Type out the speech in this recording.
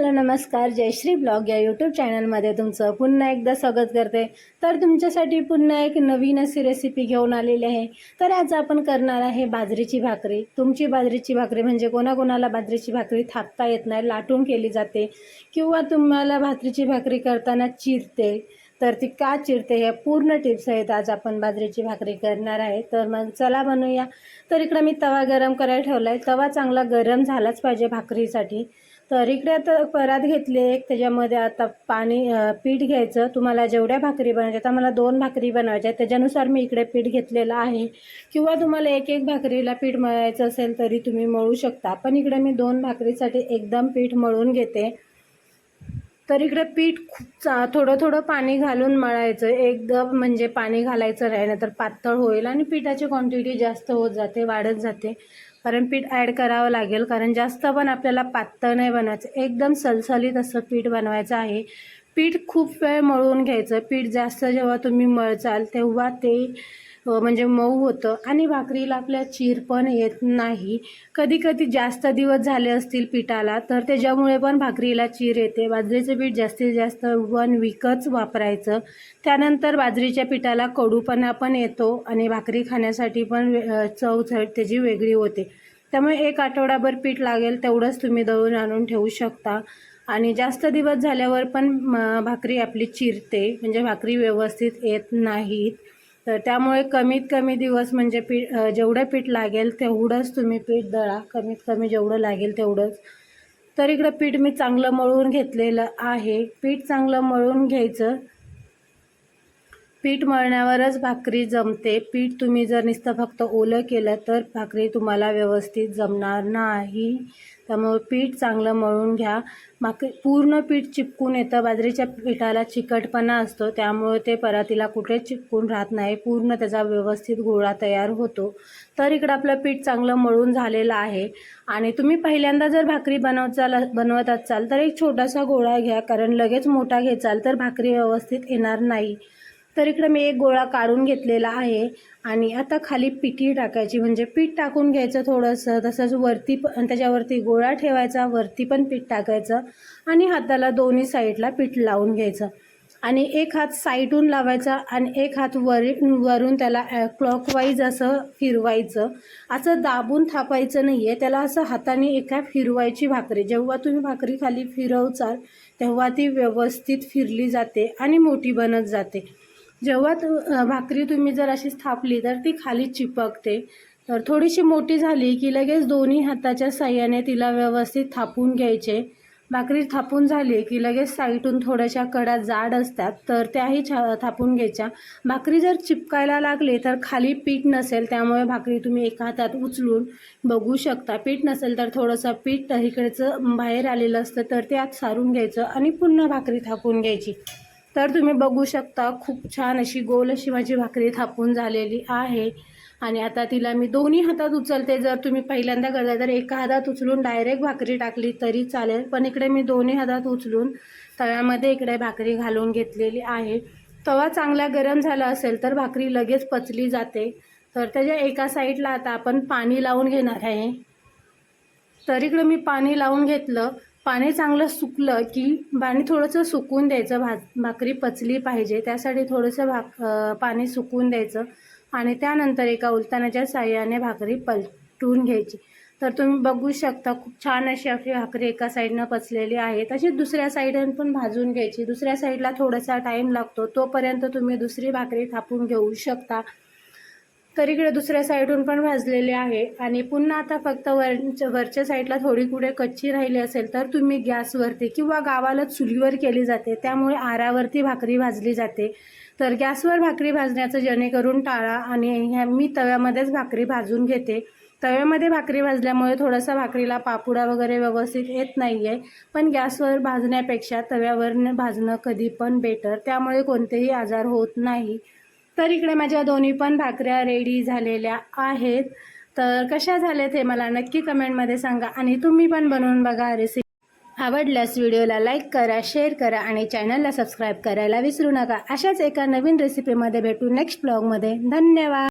Hello नमस्कार. Jayashree blog या YouTube चॅनलमध्ये तुमचं पुन्हा एकदा स्वागत करते. तर तुमच्यासाठी पुन्हा एक नवीन अशी रेसिपी घेऊन आलेली आहे. तर आज आपण करणार आहे बाजरीची भाकरी. तुमची बाजरीची भाकरी म्हणजे कोणाकोणाला बाजरीची भाकरी थापता येत नाही लाटून केली जाते. किंवा तुम्हाला भाकरीची भाकरी करताना चिरते तर ती का चिरते ह्या पूर्ण टिप्स आहेत. आज आपण बाजरीची भाकरी करणार आहे. तर मग चला बनवूया. तर इकडं मी तवा गरम करायला ठेवला आहे तवा चांगला गरम झालाच पाहिजे भाकरीसाठी. तर इकडे आता परात घेतली एक त्याच्यामध्ये आता पाणी पीठ घ्यायचं. तुम्हाला जेवढ्या भाकरी बनवायच्या आता मला दोन भाकरी बनवायच्या आहेत. त्याच्यानुसार मी इकडे पीठ घेतलेलं आहे. किंवा तुम्हाला एक एक भाकरीला पीठ मळायचं असेल तरी तुम्ही मळू शकता. पण इकडे मी दोन भाकरीसाठी एकदम पीठ मळून घेते. तर इकडे पीठ खूप चा थोडं थोडं पाणी घालून मळायचं. एकदम म्हणजे पाणी घालायचं नाही तर पातळ होईल आणि पिठाची क्वांटिटी जास्त होत जाते वाढत जाते. कारण पीठ ॲड करावं लागेल कारण जास्त पण आपल्याला पातळ नाही बनवायचं. एकदम सलसलीत असं पीठ बनवायचं आहे. पीठ खूप वेळ मळून घ्यायचं. पीठ जास्त जेव्हा तुम्ही मळचाल तेव्हा ते म्हणजे मऊ होतं. आणि भाकरीला आपल्या चीर पण येत नाही. कधी कधी जास्त दिवस झाले असतील पिठाला तर त्याच्यामुळे पण भाकरीला चीर येते. बाजरीचं पीठ जास्तीत जास्त वन वीकच वापरायचं. त्यानंतर बाजरीच्या पिठाला कडूपणा पण येतो आणि भाकरी खाण्यासाठी पण चव त्याची वेगळी होते. त्यामुळे एक आठवडाभर पीठ लागेल तेवढंच तुम्ही दळून आणून ठेवू शकता. आणि जास्त दिवस झाल्यावर पण म, भाकरी आपली चिरते. म्हणजे भाकरी व्यवस्थित येत नाहीत. तर त्यामुळे कमीत कमी दिवस म्हणजे पीठ जेवढं पीठ लागेल तेवढंच तुम्ही पीठ दळा. कमीत कमी जेवढं लागेल तेवढंच. तर इकडं पीठ मी चांगलं मळून घेतलेलं आहे. पीठ चांगलं मळून घ्यायचं. पीठ मळण्यावरच भाकरी जमते. पीठ तुम्ही जर नुसतं फक्त ओलं केलं तर भाकरी तुम्हाला व्यवस्थित जमणार नाही. त्यामुळे पीठ चांगलं मळून घ्या. भाकरी पूर्ण पीठ चिपकून येतं. बाजरीच्या पिठाला चिकटपणा असतो त्यामुळे ते परातीला कुठेच चिपकून राहत नाही. पूर्ण त्याचा व्यवस्थित गोळा तयार होतो. तर इकडं आपलं पीठ चांगलं मळून झालेलं आहे. आणि तुम्ही पहिल्यांदा जर भाकरी बनवचाल बनवत असाल तर एक छोटासा गोळा घ्या. कारण लगेच मोठा घेचाल तर भाकरी व्यवस्थित येणार नाही. तर इकडे मी एक गोळा काढून घेतलेला आहे आणि आता खाली पिठी टाकायची म्हणजे पीठ टाकून घ्यायचं थोडंसं तसंच वरती पण त्याच्यावरती गोळा ठेवायचा वरती पण पीठ टाकायचं आणि हाताला दोन्ही साईडला पीठ लावून घ्यायचं. आणि एक हात साईडून लावायचा आणि एक हात वरी वरून त्याला क्लॉकवाईज असं फिरवायचं. असं दाबून थापायचं नाही आहे त्याला असं हाताने एका फिरवायची भाकरी. जेव्हा तुम्ही भाकरी खाली फिरवचाल तेव्हा ती व्यवस्थित फिरली जाते आणि मोठी बनत जाते. जेव्हा तु भाकरी तुम्ही जर अशी थापली तर ती खाली चिपकते. तर थोडीशी मोठी झाली की लगेच दोन्ही हाताच्या साह्याने तिला व्यवस्थित थापून घ्यायचे. भाकरी थापून झाली की लगेच साईडून थोड्याशा कडा जाड असतात तर त्याही छा थापून घ्यायच्या. भाकरी जर चिपकायला लागली तर खाली पीठ नसेल त्यामुळे भाकरी तुम्ही एका हातात उचलून बघू शकता. पीठ नसेल तर थोडंसं पीठ इकडचं बाहेर आलेलं असतं तर ते आत सारून घ्यायचं आणि पुन्हा भाकरी थापून घ्यायची. तर तुम्ही बघू शकता खूप छान अशी गोल अशी माझी भाकरी थापून झालेली आहे. आणि आता तिला मी दोन्ही हातात उचलते. जर तुम्ही पहिल्यांदा करता तर एका हातात उचलून डायरेक्ट भाकरी टाकली तरी चालेल. पण इकडे मी दोन्ही हातात उचलून तव्यामध्ये इकडे भाकरी घालून घेतलेली आहे. तवा चांगला गरम झाला असेल तर भाकरी लगेच पचली जाते. तर त्याच्या एका साईडला आता आपण पाणी लावून घेणार आहे. तर इकडं मी पाणी लावून घेतलं. पाणी चांगलं सुकलं की पाणी थोडंसं सुकून द्यायचं भा भाकरी पचली पाहिजे त्यासाठी थोडंसं भाक पाणी सुकून द्यायचं आणि त्यानंतर एका उलतानाच्या साह्याने भाकरी पलटून घ्यायची. तर तुम्ही बघू शकता खूप छान अशी आपली भाकरी एका साईडनं पचलेली आहे. तशीच दुसऱ्या साईडनं पण भाजून घ्यायची. दुसऱ्या साईडला थोडासा टाईम लागतो तोपर्यंत तुम्ही दुसरी भाकरी थापून घेऊ शकता. तर इकडे दुसऱ्या साईडून पण भाजलेले आहे. आणि पुन्हा आता फक्त वर वरच्या साईडला थोडी कुठे कच्ची राहिली असेल तर तुम्ही गॅसवरती किंवा गावाला चुलीवर केली जाते. त्यामुळे आरावरती भाकरी भाजली जाते. तर गॅसवर भाकरी भाजण्याचं जेणेकरून टाळा आणि ह्या मी तव्यामध्येच भाकरी भाजून घेते. तव्यामध्ये भाकरी भाजल्यामुळे थोडासा भाकरीला पापुडा वगैरे व्यवस्थित येत नाही आहे पण गॅसवर भाजण्यापेक्षा तव्यावर भाजणं कधी पण बेटर त्यामुळे कोणतेही आजार होत नाही. तर इकडे माझ्या दोन्ही पण भाकऱ्या रेडी झालेल्या आहेत. तर कशा झाल्यात हे मला नक्की कमेंटमध्ये सांगा आणि तुम्ही पण बनवून बघा रेसिपी आवडल्यास व्हिडिओला लाईक करा शेअर करा आणि चॅनलला सबस्क्राईब करायला विसरू नका. अशाच एका नवीन रेसिपीमध्ये भेटू नेक्स्ट ब्लॉगमध्ये धन्यवाद!